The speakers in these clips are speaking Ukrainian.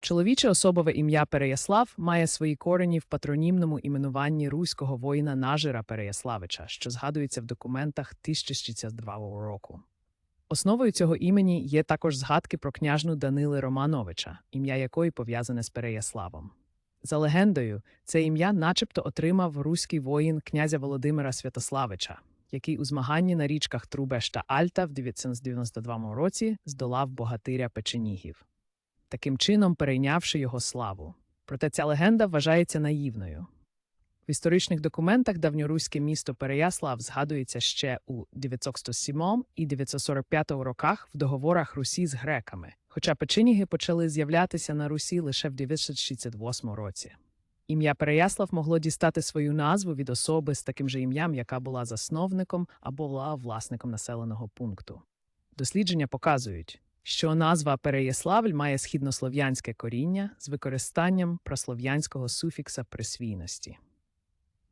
Чоловіче особове ім'я Переяслав має свої корені в патронімному іменуванні руського воїна Нажира Переяславича, що згадується в документах 1062 року. Основою цього імені є також згадки про княжну Данили Романовича, ім'я якої пов'язане з Переяславом. За легендою, це ім'я начебто отримав руський воїн князя Володимира Святославича, який у змаганні на річках Трубеш та Альта в 992 році здолав богатиря Печенігів, таким чином перейнявши його славу. Проте ця легенда вважається наївною. В історичних документах давньоруське місто Переяслав згадується ще у 907 і 945 роках в договорах Русі з греками, хоча печеніги почали з'являтися на Русі лише в 968 році. Ім'я Переяслав могло дістати свою назву від особи з таким же ім'ям, яка була засновником або була власником населеного пункту. Дослідження показують, що назва Переяславль має східнослов'янське коріння з використанням прослов'янського суфікса присвійності.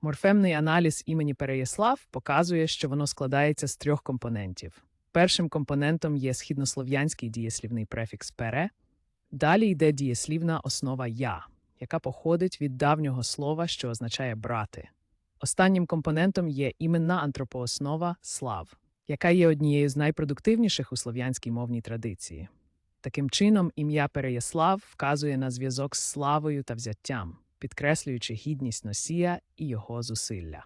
Морфемний аналіз імені Переяслав показує, що воно складається з трьох компонентів. Першим компонентом є східнослов'янський дієслівний префікс пере, далі йде дієслівна основа я, яка походить від давнього слова, що означає брати. Останнім компонентом є іменна антропооснова слав, яка є однією з найпродуктивніших у слов'янській мовній традиції. Таким чином, ім'я Переяслав вказує на зв'язок з славою та взяттям, підкреслюючи гідність носія і його зусилля.